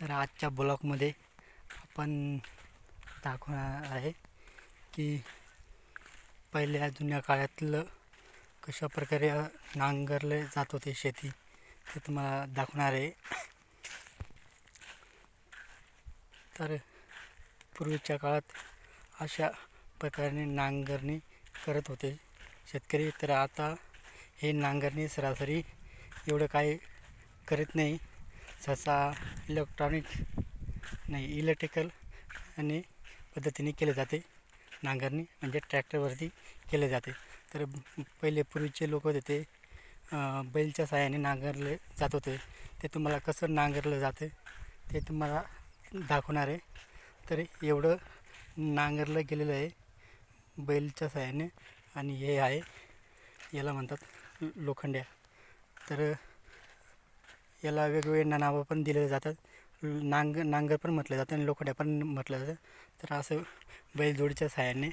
तर आजच्या ब्लॉगमध्ये आपण दाखवणार आहे की पहिल्या जुन्या काळातलं कशा प्रकारे नांगरले जात होते शेती ते तुम्हाला दाखवणार आहे. तर पूर्वीच्या काळात अशा प्रकारे नांगरणी करत होते शेतकरी. तर आता हे नांगरणी सरासरी एवढं काही करत नाही. सहसा इलेक्ट्रॉनिक नाही इलेक्ट्रिकल आणि पद्धतीने केले जाते. नांगरणी म्हणजे ट्रॅक्टरवरती केले जाते. तर पहिले पूर्वीचे लोक होते ते बैलच्या साहाय्याने नांगरले जात होते. ते तुम्हाला कसं नांगरलं जाते ते तुम्हाला दाखवणार आहे. तर एवढं नांगरलं गेलेलं आहे बैलच्या साहाय्याने आणि हे आहे याला म्हणतात लोखंड्या. तर याला वेगवेगळे नावं पण दिले जातात. नांग नांगर पण म्हटलं जातं आणि लोखंड्या पण म्हटलं जातं. तर असं बैलजोडीच्या साह्याने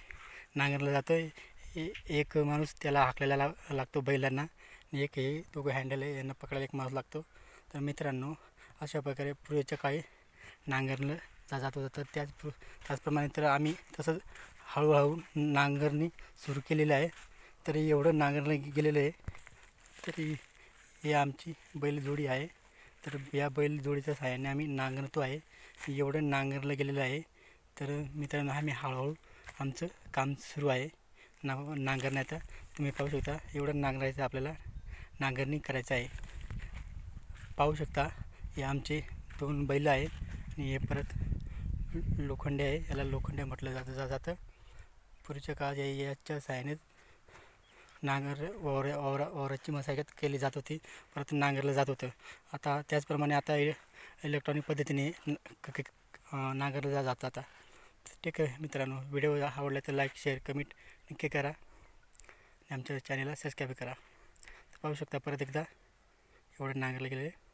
नांगरलं जातं. ए- एक माणूस त्याला हाकलेला ला- लागतो बैलांना आणि एक हे दोघं हँडल आहे यांना पकडायला एक माणूस लागतो. तर मित्रांनो अशा प्रकारे पूर्वीच्या काळी नांगरलं जा जात होतं. तर त्याच त्याचप्रमाणे तर आम्ही तसंच हळूहळू नांगरणी सुरू केलेली आहे. तरी एवढं नांगरलं गेलेलं आहे. तरी हे आमची बैलजोडी आहे. तर या बैलजोडीच्या सहाय्याने आम्ही नांगरतो आहे. एवढं नांगरलं गेलेलं आहे. तर मित्रांनो आम्ही हळूहळू आमचं काम सुरू आहे. ना नांगरण्याचं. तुम्ही पाहू शकता एवढं नांगरायचं आपल्याला नांगरणी करायचं आहे. पाहू शकता हे आमचे दोन बैल आहेत आणि हे परत लोखंडे आहे. याला लोखंडे म्हटलं जातं जातं. पूर्वीच्या काळात याच्या सहाय्याने नांगर वावर वावर वावराची मशागत केली जात होती. परत नांगरलं जात होतं. आता त्याचप्रमाणे आता इलेक्ट्रॉनिक पद्धतीने क- नांगरलं जा जातं आता. ठीक आहे मित्रांनो व्हिडिओ आवडला तर लाईक शेअर कमेंट नक्की करा. आणि आमच्या चॅनलला सबस्क्राईब करा. पाहू शकता परत एकदा एवढं नांगरलं गेलं